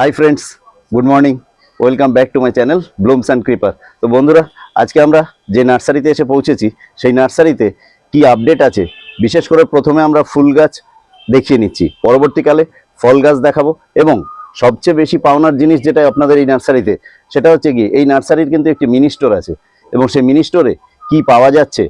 Hi friends good morning welcome back to my channel blooms and creeper তো বন্ধুরা, আজকে আমরা যে নার্সারিতে এসে পৌঁছেছি, সেই নার্সারিতে কি আপডেট আছে? বিশেষ করে প্রথমে আমরা ফুল গাছ দেখিয়ে নিচ্ছি। পরবর্তীকালে ফল গাছ দেখাবো এবং সবচেয়ে বেশি পাওনার জিনিস যেটা আপনাদের এই নার্সারিতে, সেটা হচ্ছে কি এই নার্সারির কিন্তু একটি মিনি স্টোর আছে এবং সেই মিনি স্টোরে কি পাওয়া যাচ্ছে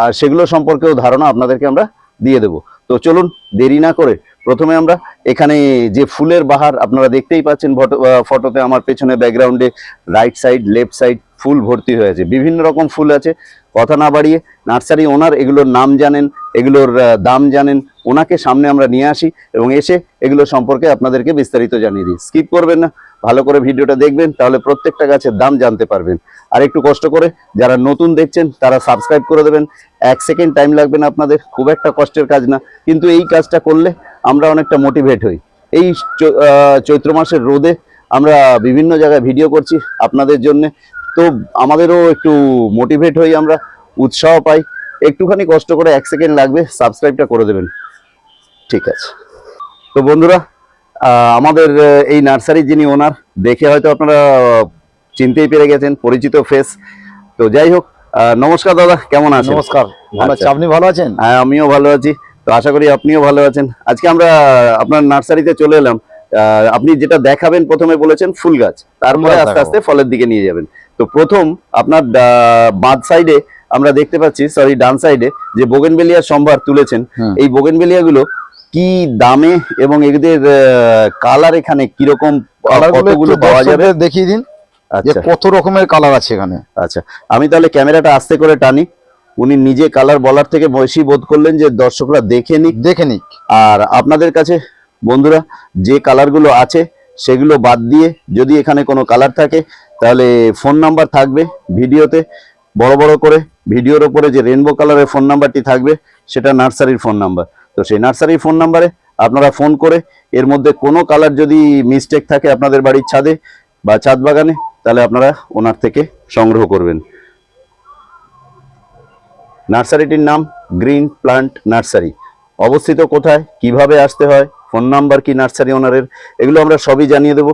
আর সেগুলো সম্পর্কেও ধারণা আপনাদেরকে আমরা দিয়ে দেবো। তো চলুন দেরি না করে প্রথমে আমরা এখানে যে ফুলের বাহার আপনারা দেখতেই পাচ্ছেন ফটো- ফটোতে আমার পেছনে ব্যাকগ্রাউন্ডে রাইট সাইড লেফট সাইড ফুল ভর্তি হয়েছে। বিভিন্ন রকম ফুল আছে। কথা না বাড়িয়ে নার্সারি ওনার এগুলোর নাম জানেন, এগুলোর দাম জানেন, ওনাকে সামনে আমরা নিয়ে আসি এবং এসে এগুলো সম্পর্কে আপনাদেরকে বিস্তারিত জানিয়ে দিই। স্কিপ করবেন না, ভালো করে ভিডিওটা দেখবেন, তাহলে প্রত্যেকটা গাছের দাম জানতে পারবেন। আর একটু কষ্ট করে যারা নতুন দেখছেন, তারা সাবস্ক্রাইব করে দেবেন। এক সেকেন্ড টাইম লাগবে না আপনাদের, খুব একটা কষ্টের কাজ না। কিন্তু এই কাজটা করলে আমরা অনেকটা মোটিভেট হই। এই চৈত্র মাসের রোদে আমরা বিভিন্ন জায়গায় ভিডিও করছি আপনাদের জন্য। তো আমাদেরও একটু মোটিভেট হই আমরা উৎসাহ পাই। একটুখানি কষ্ট করে এক সেকেন্ড লাগবে সাবস্ক্রাইবটা করে দেবেন। ঠিক আছে। তো বন্ধুরা আমাদের এই নার্সারির যিনি ওনার দেখে হয়তো আপনারা চিনতেই পেরে গেছেন পরিচিত ফেস তো যাই হোক নমস্কার দাদা কেমন আছেন? নমস্কার। আচ্ছা। আপনি ভালো আছেন? হ্যাঁ আমিও ভালো আছি। তো আশা করি আপনিও ভালো আছেন। আজকে আমরা আপনার নার্সারিতে চলে এলাম। আহ, আপনি যেটা দেখাবেন প্রথমে বলেছেন ফুল গাছ। তারপরে আস্তে আস্তে ফলের দিকে নিয়ে যাবেন। তো প্রথম আপনার আহ, বাঁ সাইডে আমরা দেখতে পাচ্ছি সরি ডান সাইডে যে বোগেনবেলিয়ার সম্ভার তুলেছেন। এই বোগেনবেলিয়া গুলো কি দামে এবং এদের কালার এখানে কীরকম কতগুলো পাওয়া যাবে? দেখিয়ে দিন আচ্ছা। কত রকমের কালার আছে এখানে। আচ্ছা। আমি তাহলে ক্যামেরাটা আস্তে করে টানি। উনি নিজে কালার বলার থেকে বেশি বোধ করলেন যে দর্শকরা দেখে নিক। দেখে নিক। আর আপনাদের কাছে বন্ধুরা যে কালারগুলো আছে সেগুলো বাদ দিয়ে যদি এখানে কোনো কালার থাকে তাহলে ফোন নাম্বার থাকবে ভিডিওতে। বড় বড় করে ভিডিওর ওপরে যে রেনবো কালারের ফোন নাম্বারটি থাকবে সেটা নার্সারির ফোন নাম্বার তো সেই নার্সারির ফোন নাম্বারে আপনারা ফোন করে এর মধ্যে কোনো কালার যদি মিস্টেক থাকে আপনাদের বাড়ির ছাদে বা ছাদ বাগানে তাহলে আপনারা ওনার থেকে সংগ্রহ করবেন। নার্সারিটির নাম গ্রিন প্লান্ট নার্সারি। অবস্থিত কোথায়? কীভাবে আসতে হয়? ফোন নাম্বার কি নার্সারি ওনারের? এগুলো আমরা সবই জানিয়ে দেব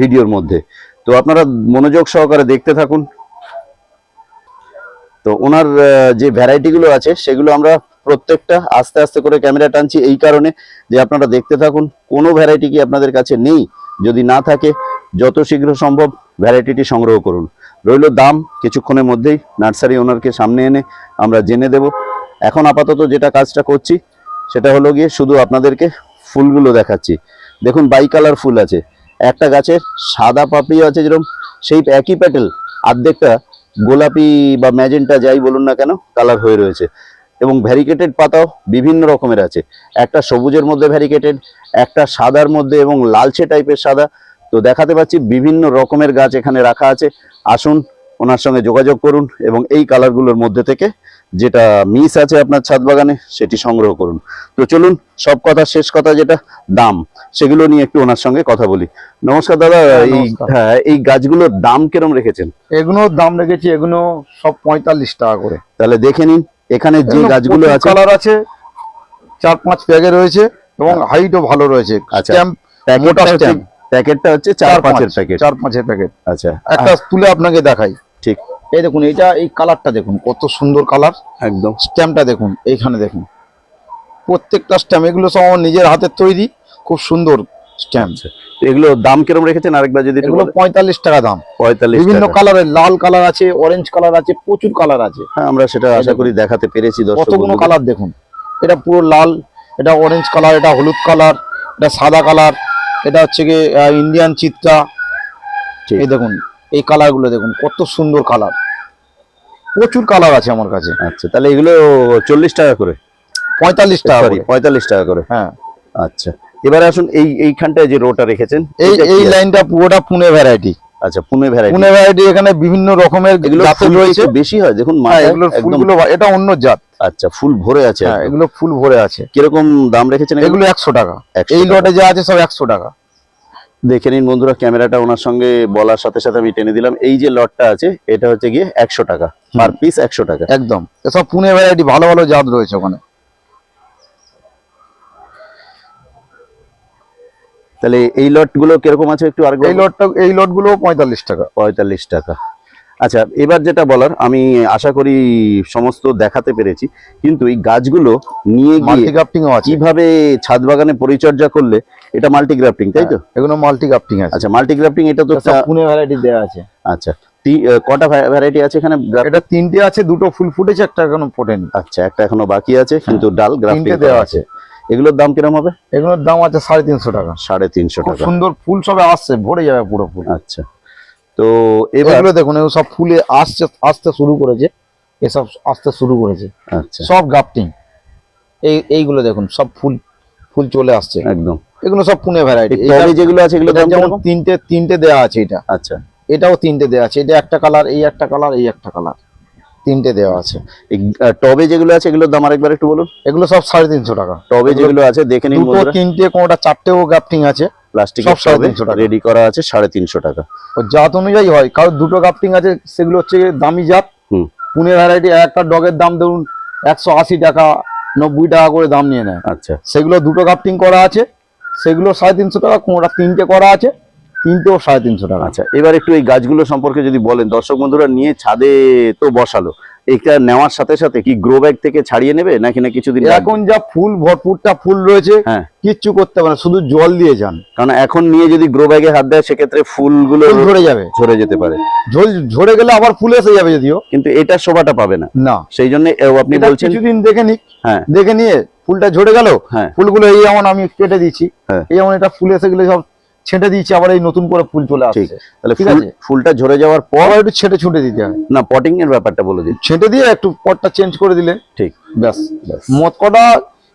ভিডিওর মধ্যে। তো আপনারা মনোযোগ সহকারে দেখতে থাকুন। তো ওনার যে ভ্যারাইটিগুলো আছে, সেগুলো আমরা প্রত্যেকটা আস্তে আস্তে করে ক্যামেরা টানছি এই কারণে যে আপনারা দেখতে থাকুন, কোনো ভ্যারাইটি কি আপনাদের কাছে নেই? যদি না থাকে, যত শীঘ্র সম্ভব ভ্যারাইটিটি সংগ্রহ করুন। রইল দাম, কিছুক্ষণের মধ্যেই নার্সারি ওনারকে সামনে এনে আমরা জেনে দেব। এখন আপাতত যেটা কাজটা করছি, সেটা হলো গিয়ে শুধু আপনাদেরকে ফুলগুলো দেখাচ্ছি। দেখুন বাই কালার ফুল আছে। একটা গাছের সাদা পাপড়িও আছে যেরকম, সেই একই প্যাটেল অর্ধেকটা গোলাপি বা ম্যাজেন্টা যাই বলুন না কেন, কালার হয়ে রয়েছে। এবং ভ্যারিকেটেড পাতাও বিভিন্ন রকমের আছে। একটা সবুজের মধ্যে ভ্যারিকেটেড, একটা সাদার মধ্যে এবং লালচে টাইপের সাদা তো দেখাতে পাচ্ছি বিভিন্ন রকমের গাছ এখানে রাখা আছে। আসুন ওনার সঙ্গে যোগাযোগ করুন এবং এই কালারগুলোর মধ্যে থেকে যেটা মিস আছে আপনার ছাদ বাগানে সেটি সংগ্রহ করুন। তো চলুন সব কথা শেষ কথা যেটা দাম সেগুলো নিয়ে একটু ওনার সঙ্গে কথা বলি। নমস্কার দাদা হ্যাঁ, এই হ্যাঁ এই গাছগুলোর দাম কিরম রেখেছেন? এগুলোর দাম রেখেছি এগুলো সব পঁয়তাল্লিশ টাকা করে। তাহলে দেখে নিন এখানে যে গাছগুলো আছে। কালার আছে চার পাঁচ প্যাকে রয়েছে এবং হাইটও ভালো রয়েছে। আচ্ছা। মোটা। প্যাকেটটা হচ্ছে চার পাঁচের প্যাকেট। চার পাঁচের প্যাকেট। আচ্ছা। একটা তুলে আপনাকে দেখাই। ঠিক। এই দেখুন এটা এই কালারটা দেখুন কত সুন্দর কালার। একদম। স্ট্যাম্পটা দেখুন এইখানে দেখুন। প্রত্যেকটা স্ট্যাম্প এগুলো সব আমার নিজের হাতের তৈরি খুব সুন্দর স্ট্যাম্প। আচ্ছা। এগুলো দাম কিরম রেখেছেন? আরেকবার যদি এগুলো পঁয়তাল্লিশ টাকা দাম। পঁয়তাল্লিশ বিভিন্ন কালারের লাল কালার আছে অরেঞ্জ কালার আছে প্রচুর কালার আছে। হ্যাঁ আমরা সেটা আশা করি দেখাতে পেরেছি কতগুলো কালার দেখুন। এটা পুরো লাল এটা অরেঞ্জ কালার এটা হলুদ কালার এটা সাদা কালার। এটা হচ্ছে কি ইন্ডিয়ান চিত্রা। এই দেখুন এই কালারগুলো দেখুন কত সুন্দর কালার প্রচুর কালার আছে আমার কাছে। আচ্ছা তাহলে এগুলো চল্লিশ টাকা করে। পঁয়তাল্লিশ টাকা। পঁয়তাল্লিশ টাকা করে। হ্যাঁ। আচ্ছা এবারে আসুন এই এইখানটায় যে রোটা রেখেছেন এই এই লাইনটা পুরোটা পুনে ভ্যারাইটি আচ্ছা পুনে ভ্যারাইটি পুনে ভ্যারাইটি এখানে বিভিন্ন রকমের জাতের রয়েছে। বেশি হয়? দেখুন হ্যাঁ এগুলোর ফুলগুলো এটা অন্য জাত। আচ্ছা ফুল ভরে আছে হ্যাঁ এগুলো ফুল ভরে আছে। কীরকম দাম রেখেছেন এগুলো? এগুলো একশো টাকা। এই লটে যা আছে সব একশো টাকা। দেখে নিন বন্ধুরা ক্যামেরাটা ওনার সঙ্গে বলার সাথে সাথে আমি টেনে দিলাম। এই যে লটটা আছে এটা হচ্ছে গিয়ে একশো টাকা। পার পিস একশো টাকা। একদম। এসব পুনে ভ্যারাইটি ভালো ভালো জাত রয়েছে ওখানে। তাহলে এই লটগুলো কীরকম আছে একটু আর এই লটটা এই লটগুলো পঁয়তাল্লিশ টাকা। পঁয়তাল্লিশ টাকা। আচ্ছা এবার যেটা বলার আমি আশা করি সমস্ত দেখাতে পেরেছি কিন্তু এই গাছগুলো নিয়ে গিয়ে কীভাবে ছাদ বাগানে পরিচর্যা করলে এটা মাল্টি গ্রাফটিং তাই তো? এগুলো মাল্টি গ্রাফটিং আছে। আচ্ছা মাল্টি গ্রাফটিং এটা তো পুনে ভ্যারাইটি দেওয়া আছে। আচ্ছা কটা ভ্যারাইটি আছে এখানে? এটা তিনটে আছে দুটো ফুল ফুটেছে একটা এখনও ফোটেনি। আচ্ছা একটা এখনও বাকি আছে কিন্তু ডাল গ্রাফটিং দেওয়া আছে। এগুলোর দাম কীরকম হবে? এগুলোর দাম আছে সাড়ে তিনশো টাকা। সাড়ে তিনশো টাকা। সুন্দর ফুল সবে আসছে ভরে যাবে পুরো ফুল। আচ্ছা। তো এগুলো দেখুন এগুলো সব ফুলে আসছে আসতে শুরু করেছে। এসব আসতে শুরু করেছে। আচ্ছা। সব গ্রাফটিং এই এইগুলো দেখুন সব ফুল ফুল চলে আসছে। একদম। এগুলো সব পুনে ভ্যারাইটি এই টবে যেগুলো আছে এগুলো যেমন তিনটে তিনটে দেওয়া আছে এটা। আচ্ছা। এটাও তিনটে দেওয়া আছে। এটা একটা কালার এই একটা কালার এই একটা কালার তিনটে দেওয়া আছে। টবে যেগুলো আছে এগুলোর দাম আরেকবার একটু বলুন। এগুলো সব সাড়ে তিনশো টাকা। টবে যেগুলো আছে দেখে নিন তিনটে কোনোটা চারটেও গ্রাফটিং আছে। প্লাস্টিক সব সাড়ে তিনশো টাকা। রেডি করা আছে সাড়ে তিনশো টাকা। জাত অনুযায়ী হয়। কারণ দুটো গ্রাফটিং আছে সেগুলো হচ্ছে দামি জাত। পুনে ভ্যারাইটি একটা ডগের দাম ধরুন একশো আশি টাকা নব্বই টাকা করে দাম নিয়ে নেয়। আচ্ছা। সেগুলো দুটো গ্রাফটিং করা আছে। সেগুলো সাড়ে তিনশো টাকা কোনোটা তিনটে করা আছে। তিনটেও সাড়ে তিনশো টাকা। আচ্ছা এবার একটু এই গাছগুলো সম্পর্কে যদি বলেন দর্শক বন্ধুরা নিয়ে ছাদে তো বসালো। এটা নেওয়ার সাথে সাথে কি গ্রো ব্যাগ থেকে ছাড়িয়ে নেবে নাকি না কিছুদিন এখন যা ফুল ভরপুরটা ফুল রয়েছে হ্যাঁ। কিচ্ছু করতে পারে শুধু জল দিয়ে যান। কারণ এখন নিয়ে যদি গ্রো ব্যাগে হাত দেয় সেক্ষেত্রে ফুলগুলো ঝরে যাবে। ঝরে যেতে পারে। ঝরে গেলে আবার ফুল এসে যাবে যদিও। কিন্তু এটা শোভাটা পাবে না। না। সেই জন্য আপনি বলছেন কিছুদিন দেখে নিক। হ্যাঁ। দেখে নিয়ে ফুলটা ঝরে গেল হ্যাঁ। ফুলগুলো এই যেমন আমি কেটে দিচ্ছি হ্যাঁ। এই যেমন এটা ফুল এসে গেলে সব ছেঁটে দিচ্ছি আবার এই নতুন করে ফুল চলে আসছে। তাহলে ঠিক আছে। ফুলটা ঝরে যাওয়ার পর একটু ছেটে ছুটে দিতে হয় না পটিং এর ব্যাপারটা বলে দিই ছেটে দিয়ে একটু পটটা চেঞ্জ করে দিলে। ঠিক। ব্যাস। মত কটা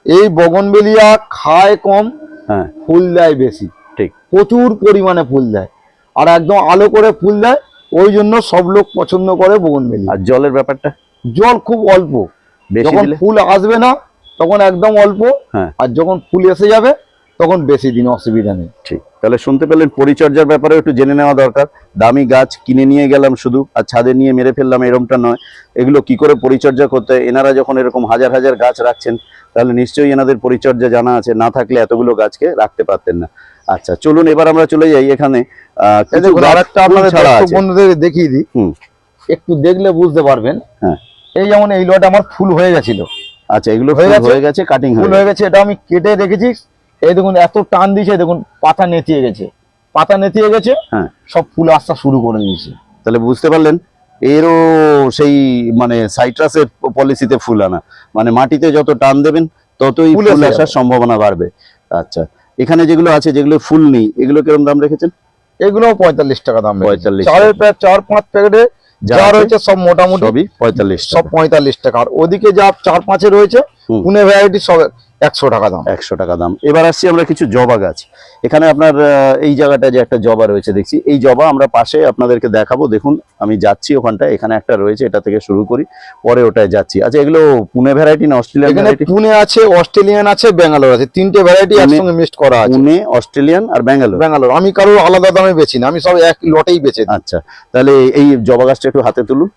এই বগনবেলিয়া খায় কম হ্যাঁ। ফুল দেয় বেশি। ঠিক। প্রচুর পরিমাণে ফুল দেয়। আর একদম আলো করে ফুল দেয় ওই জন্য সব লোক পছন্দ করে বগনবেলিয়া। আর জলের ব্যাপারটা? জল খুব অল্প। বেশি যখন ফুল আসবে না তখন একদম অল্প। হ্যাঁ। আর যখন ফুল এসে যাবে তখন বেশি দিন অসুবিধা নেই। ঠিক। তাহলে শুনতে পেলেন পরিচর্যার ব্যাপারে একটু জেনে নেওয়া দরকার। দামি গাছ কিনে নিয়ে গেলাম শুধু আর ছাদে নিয়ে মেরে ফেললাম এরমটা নয়। এগুলো কি করে পরিচর্যা করতে হয়? এনারা যখন এরকম হাজার হাজার গাছ রাখছেন তাহলে নিশ্চয়ই এনাদের পরিচর্যা জানা আছে। না থাকলে এতগুলো গাছকে রাখতে পারতেন না। আচ্ছা চলুন এবার আমরা চলে যাই এখানে। বন্ধুদের দেখিয়ে দিই। একটু দেখলে বুঝতে পারবেন। হ্যাঁ। এই যেমন এই লট আমার ফুল হয়ে গেছিল। আচ্ছা এগুলো হয়ে গেছে? কাটিং ফুল হয়ে গেছে এটা আমি কেটে রেখেছি। এই দেখুন এত টান দিয়েছে দেখুন পাতা নেতিয়ে গেছে। পাতা নেতিয়ে গেছে হ্যাঁ। সব ফুল আসতে শুরু করে দিয়েছে। তাহলে বুঝতে পারলেন এরও সেই মানে সাইট্রাসের পলিসিতে ফুল আনা। মানে মাটিতে যত টান দেবেন ততই ফুল আসার সম্ভাবনা বাড়বে। আচ্ছা এখানে যেগুলো আছে যেগুলো ফুল নেই এগুলো কীরকম দাম রেখেছেন? এগুলো পঁয়তাল্লিশ টাকা দাম রেখেছি। 45 চারের টাকা। প্রায় চার পাঁচ প্যাকেটে যা রয়েছে সব মোটামুটি পঁয়তাল্লিশ সব পঁয়তাল্লিশ টাকা। আর ওদিকে যা চার পাঁচে রয়েছে। পুনে ভ্যারাইটি সব একশো টাকা দাম। একশো টাকা দাম। এবার আসছি আমরা কিছু জবা গাছ। এখানে আপনার এই জায়গাটা যে একটা জবা রয়েছে দেখছি। এই জবা আমরা পাশে আপনাদেরকে দেখাবো। দেখুন আমি যাচ্ছি ওখানটা এখানে একটা রয়েছে এটা থেকে শুরু করি পরে ওটায় যাচ্ছি। আচ্ছা এগুলো পুনে ভ্যারাইটি না অস্ট্রেলিয়ান ভ্যারাইটি পুনে আছে অস্ট্রেলিয়ান আছে ব্যাঙ্গালোর আছে। তিনটে ভ্যারাইটি একসঙ্গে মিক্সড করা আছে। পুনে অস্ট্রেলিয়ান আর ব্যাঙ্গালোর। ব্যাঙ্গালোর। আমি কারও আলাদা দামে বেচি না। আমি সব এক লটেই বেচে আচ্ছা তাহলে এই জবা গাছটা একটু হাতে তুলুন।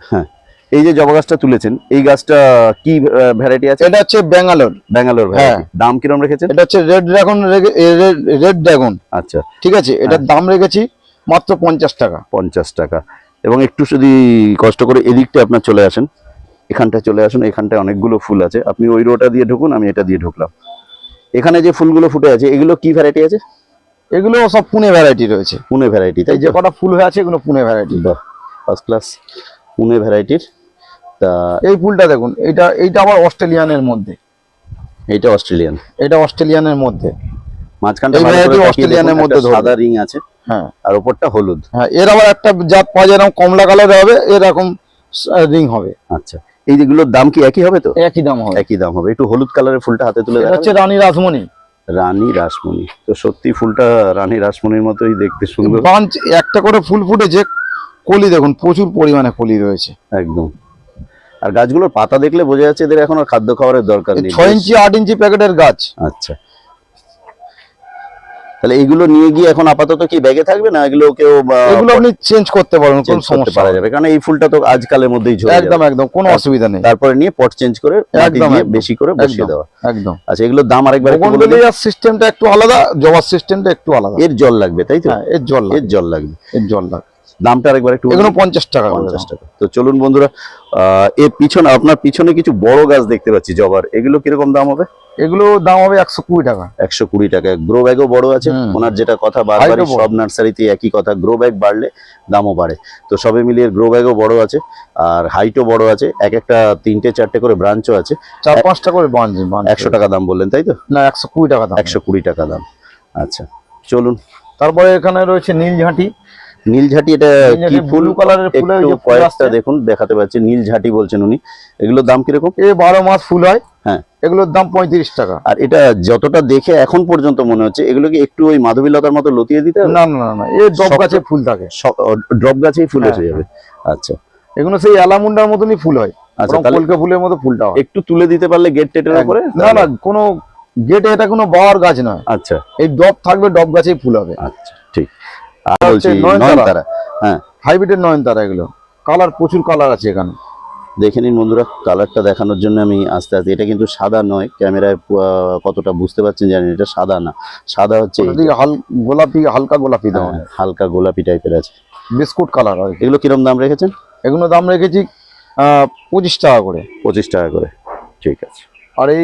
হ্যাঁ। এই যে জবা গাছটা তুলেছেন এই গাছটা কি ভ্যারাইটি আছে? এটা হচ্ছে ব্যাঙ্গালোর। ব্যাঙ্গালোর ভ্যারাইটি দাম কিরম রেখেছেন? এটা হচ্ছে রেড ড্রাগন রেড ড্রাগন আচ্ছা। ঠিক আছে? এটার দাম রেখেছি মাত্র পঞ্চাশ টাকা। পঞ্চাশ টাকা। এবং একটু যদি কষ্ট করে এদিকটা আপনার চলে আসেন এখানটায় চলে আসুন এখানটায় অনেকগুলো ফুল আছে। আপনি ওই রোটা দিয়ে ঢুকুন আমি এটা দিয়ে ঢুকলাম। এখানে যে ফুলগুলো ফুটে আছে এগুলো কি ভ্যারাইটি আছে? এগুলো সব পুনে ভ্যারাইটি রয়েছে। পুনে ভ্যারাইটি তাই যে কটা ফুল হয়ে আছে এগুলো Pune variety first class Pune ভ্যারাইটির তা এই ফুলটা দেখুন এটা এইটা আবার অস্ট্রেলিয়ানের মধ্যে। এইটা অস্ট্রেলিয়ান। এটা অস্ট্রেলিয়ানের মধ্যে। মাঝখানটা অস্ট্রেলিয়ানের মধ্যে সাদা রিং আছে হ্যাঁ। আর ওপরটা হলুদ। হ্যাঁ এর আবার একটা জাত পাওয়া যায় এরকম কমলা কালার হবে এরকম রিং হবে। আচ্ছা এই যেগুলোর দাম কি একই হবে তো? একই দাম হবে। একই দাম হবে। একটু হলুদ কালারের ফুলটা হাতে তুলে এটা? হচ্ছে রানী রাসমণি। রানী রাসমণি। তো সত্যি ফুলটা রানী রাসমণির মতোই দেখতে সুন্দর। একটা করে ফুল ফুটেছে কলি দেখুন প্রচুর পরিমাণে কলি রয়েছে। একদম। আর গাছগুলোর পাতা দেখলে বোঝা যাচ্ছে এদের এখন আর খাদ্য খাবারের দরকার নেই। ছয় ইঞ্চি আট ইঞ্চি প্যাকেটের গাছ। আচ্ছা। তাহলে এগুলো নিয়ে গিয়ে এখন আপাতত কি ব্যাগে থাকবে না এগুলো কেউ এগুলো আপনি চেঞ্জ করতে পারবেন কোনো সমস্যা পারা না। যাবে। কারণ এই ফুলটা তো আজকালের মধ্যেই ঝরে একদম একদম কোনো অসুবিধা নেই। তারপরে নিয়ে পট চেঞ্জ করে একদম, বেশি করে বসিয়ে দেওয়া। একদম। আচ্ছা এগুলোর দাম আরেকবার একটু বলে। বগনভেলিয়ার সিস্টেমটা একটু আলাদা জবার সিস্টেমটা একটু আলাদা। এর জল লাগবে তাই তো? হ্যাঁ এর জল এর জল লাগবে। এর জল লাগে দামটা আরেকবার একটু এগুলো পঞ্চাশ টাকা পঞ্চাশ টাকা। তো চলুন বন্ধুরা এর পিছনে আপনার পিছনে কিছু বড় গাছ দেখতে পাচ্ছি জবার। এগুলো কীরকম দাম হবে? এগুলো দাম হবে একশো কুড়ি টাকা। একশো কুড়ি টাকা। গ্রো ব্যাগও বড় আছে। ওনার যেটা কথা বারবারই। সব নার্সারিতে একই কথা গ্রো ব্যাগ বাড়লে দামও বাড়ে। তো সবে মিলিয়ে গ্রো ব্যাগও বড় আছে আর হাইটও বড় আছে। এক একটা তিনটে চারটে করে ব্রাঞ্চও আছে। চার পাঁচটা করে বাঞ্চ একশো টাকা দাম বললেন তাই তো? না একশো কুড়ি টাকা দাম। একশো কুড়ি টাকা দাম। আচ্ছা চলুন। তারপরে এখানে রয়েছে নীলঝাঁটি। নীলঝাটি এটা কি ফুল? একটু ফুল কয়েকটা দেখুন দেখাতে পাচ্ছি। নীলঝাটি বলছেন উনি। এগুলোর দাম কীরকম? এ বারো মাস ফুল হয়। হ্যাঁ। এগুলোর দাম পঁয়ত্রিশ টাকা। আর এটা যতটা দেখে এখন পর্যন্ত মনে হচ্ছে এগুলো কি একটু ওই মাধবীলতার মতো লতিয়ে দিতে না না না, এ ডব গাছে ফুল থাকে। ড্রপ গাছেই ফুল হ্যাঁ, এসে যাবে। আচ্ছা। এগুলো সেই অ্যালামুন্ডার মতনই ফুল হয়। আচ্ছা কলকে ফুলের মতো ফুলটা হয়। একটু তুলে দিতে পারলে গেট টেটের উপরে না না কোনো গেটে এটা কোনো বাওয়ার গাছ নয়। আচ্ছা। এই ডব থাকবে ডব গাছেই ফুল হবে। আচ্ছা। আর বলছি নয়নতারা। নয়নতারা হ্যাঁ। হাইব্রিডের নয়নতারা এগুলো। কালার প্রচুর কালার আছে এখানে। দেখে নিন বন্ধুরা কালারটা দেখানোর জন্য আমি আস্তে আস্তে এটা কিন্তু সাদা নয় ক্যামেরায় কতটা বুঝতে পারছেন জানি এটা সাদা না। সাদা হচ্ছে গোলাপি হালকা গোলাপি হ্যাঁ, হালকা গোলাপি টাইপের আছে। বিস্কুট কালার এগুলো কিরম দাম রেখেছেন? এগুলো দাম রেখেছি পঁচিশ টাকা করে। পঁচিশ টাকা করে ঠিক আছে। আর এই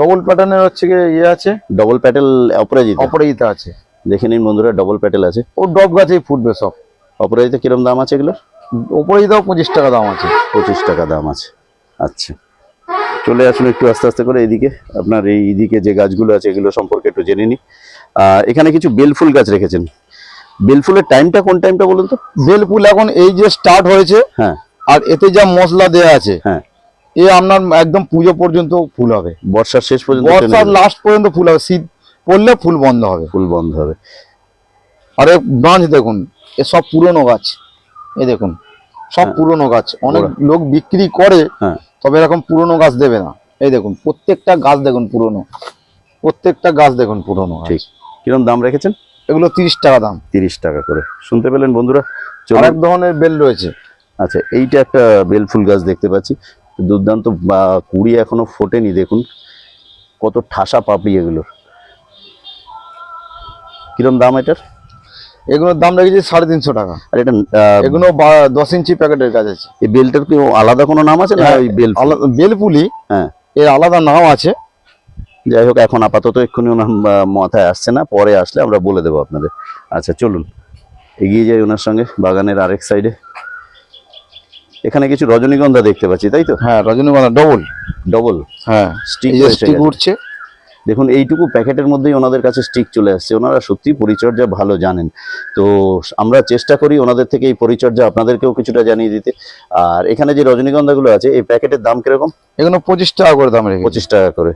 ডবল প্যাটার্নের হচ্ছে ইয়ে আছে। ডবল প্যাটেল অপরাজিতা। অপরাজিতা আছে। দেখে নিন বন্ধুরা ডবল প্যাটেল আছে। ও ডব গাছেই ফুটবে সব। অপরাজিতা কিরম দাম আছে এগুলো অপরাজিতাও পঁচিশ টাকা দাম আছে। পঁচিশ টাকা দাম আছে। আচ্ছা। চলে আসুন একটু আস্তে আস্তে করে এদিকে আপনার এই দিকে যে গাছগুলো আছে এগুলো সম্পর্কে একটু জেনে নিই। এখানে কিছু বেলফুল গাছ রেখেছেন। বেলফুলের টাইমটা কোন টাইমটা বলুন তো? বেল ফুল এখন এই যে স্টার্ট হয়েছে হ্যাঁ। আর এতে যা মশলা দেয়া আছে হ্যাঁ। এ আপনার একদম পুজো পর্যন্ত ফুল হবে। বর্ষার শেষ পর্যন্ত বর্ষার লাস্ট পর্যন্ত ফুল হবে। শীত পড়লে ফুল বন্ধ হবে। ফুল বন্ধ হবে। আর এ ব্রাঞ্চ দেখুন এ সব পুরনো গাছ। এ দেখুন সব হ্যাঁ। পুরনো গাছ। অনেক লোক বিক্রি করে হ্যাঁ। তবে এরকম পুরনো গাছ দেবে না। এই দেখুন প্রত্যেকটা গাছ দেখুন পুরনো। প্রত্যেকটা গাছ দেখুন পুরনো। ঠিক। কিরম দাম রেখেছেন? এগুলো তিরিশ টাকা দাম। তিরিশ টাকা করে। শুনতে পেলেন বন্ধুরা? আরেক ধরনের বেল রয়েছে। আচ্ছা এইটা একটা বেলফুল গাছ দেখতে পাচ্ছি। দুর্দান্ত কুড়ি এখনও ফোটেনি দেখুন। কত ঠাসা পাপড়ি এগুলোর। কিরম দাম এটার? এগুলোর দাম রেখেছি সাড়ে তিনশো টাকা। আর এটা এগুলো দশ ইঞ্চি প্যাকেটের গাছ আছে। এই বেলটার কি আলাদা কোনো নাম আছে না হ্যাঁ, ওই বেল বেলপুলি হ্যাঁ। এর আলাদা নাম আছে। যাই হোক এখন আপাতত এক্ষুনি ওনার মাথায় আসছে না পরে আসলে আমরা বলে দেবো আপনাদের। আচ্ছা চলুন। এগিয়ে যাই ওনার সঙ্গে বাগানের আরেক সাইডে এখানে কিছু রজনীগন্ধা দেখতে পাচ্ছি তাই তো? হ্যাঁ রজনীগন্ধা ডবল ডবল হ্যাঁ স্টিক উঠছে। দেখুন এইটুকু প্যাকেটের মধ্যেই ওনাদের কাছে স্টিক চলে আসছে। ওনারা সত্যি পরিচর্যা ভালো জানেন। তো আমরা চেষ্টা করি ওনাদের থেকে এই পরিচর্যা আপনাদেরকেও কিছুটা জানিয়ে দিতে। আর এখানে যে রজনীগন্ধাগুলো আছে এই প্যাকেটের দাম কীরকম? এগুলো পঁচিশ টাকা করে দাম পঁচিশ টাকা করে।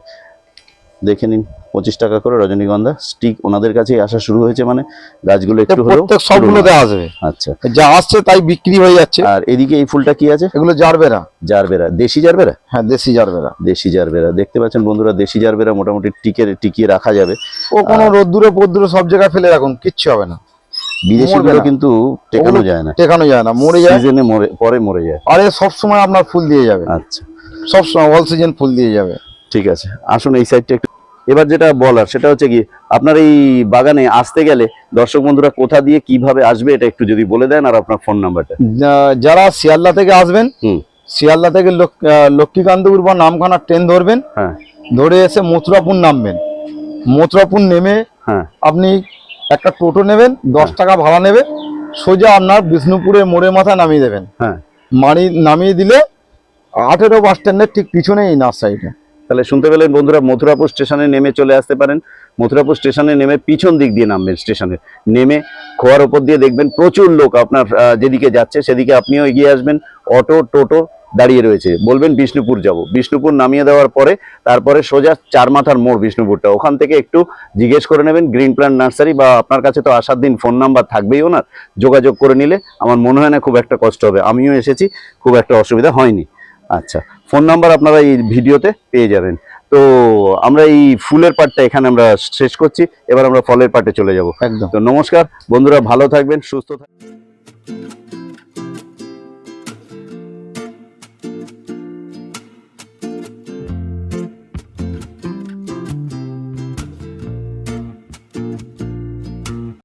দেখে নিন। পঁচিশ টাকা করে রজনীগন্ধা স্টিক ওনাদের কাছেই আসা শুরু হয়েছে মানে গাছগুলো একটু হলেও সবগুলোতে আসবে। আচ্ছা। যা আসছে তাই বিক্রি হয়ে যাচ্ছে। আর এদিকে এই ফুলটা কি আছে? এগুলো জারবেরা। জারবেরা। দেশি জারবেরা? হ্যাঁ দেশি জারবেরা। দেশি জারবেরা। দেখতে পাচ্ছেন বন্ধুরা দেশি জারবেরা মোটামুটি টিকে টিকিয়ে রাখা যাবে। ও কোনো রোদ্দুরে পদ্দুরে সব জায়গায় ফেলে রাখুন কিচ্ছু হবে না। বিদেশিগুলো কিন্তু টেকানো যায় না। টেকানো যায় না মরে যায়। সিজনে মরে পরে মরে যায়। আর এ সবসময় আপনার ফুল দিয়ে যাবে। আচ্ছা। সব সময় অল সিজন ফুল দিয়ে যাবে। ঠিক আছে। আসুন এই সাইডটা এবার যেটা বলার সেটা হচ্ছে কি আপনার এই বাগানে আসতে গেলে দর্শক বন্ধুরা কোথা দিয়ে কীভাবে আসবে এটা একটু যদি বলে দেন আর আপনার ফোন নাম্বারটা। যারা শিয়ালদা থেকে আসবেন শিয়ালদা থেকে লক- লক্ষ্মীকান্তপুর বা নামখানা ট্রেন ধরবেন হ্যাঁ। ধরে এসে মথুরাপুর নামবেন। মথুরাপুর নেমে হ্যাঁ। আপনি একটা টোটো নেবেন দশ টাকা ভাড়া নেবে সোজা আপনার বিষ্ণুপুরের মোড়ের মাথায় নামিয়ে দেবেন। হ্যাঁ। মারি নামিয়ে দিলে আঠেরো বাস স্ট্যান্ডের ঠিক পিছনে এই নার্সারিটা। তাহলে শুনতে পেলেন বন্ধুরা মথুরাপুর স্টেশনে নেমে চলে আসতে পারেন। মথুরাপুর স্টেশনে নেমে পিছন দিক দিয়ে নামবেন স্টেশনে। নেমে খোয়ার ওপর দিয়ে দেখবেন প্রচুর লোক আপনার যেদিকে যাচ্ছে সেদিকে আপনিও এগিয়ে আসবেন। অটো, টোটো দাঁড়িয়ে রয়েছে। বলবেন বিষ্ণুপুর যাব। বিষ্ণুপুর নামিয়ে দেওয়ার পরে তারপরে সোজা চার মাথার মোড় বিষ্ণুপুরটা। ওখান থেকে একটু জিজ্ঞেস করে নেবেন গ্রিন প্ল্যান্ট নার্সারি বা আপনার কাছে তো আসার দিন ফোন নাম্বার থাকবেই ওনার। যোগাযোগ করে নিলে আমার মনে হয় না খুব একটা কষ্ট হবে। আমিও এসেছি, খুব একটা অসুবিধা হয়নি। আচ্ছা। ফোন নাম্বার আপনারা এই ভিডিওতে পেয়ে যাবেন। তো আমরা এই ফুলের পার্টটা এখানে আমরা শেষ করছি এবার আমরা ফলের পার্টে চলে যাব। একদম। তো নমস্কার বন্ধুরা ভালো থাকবেন সুস্থ থাকবেন।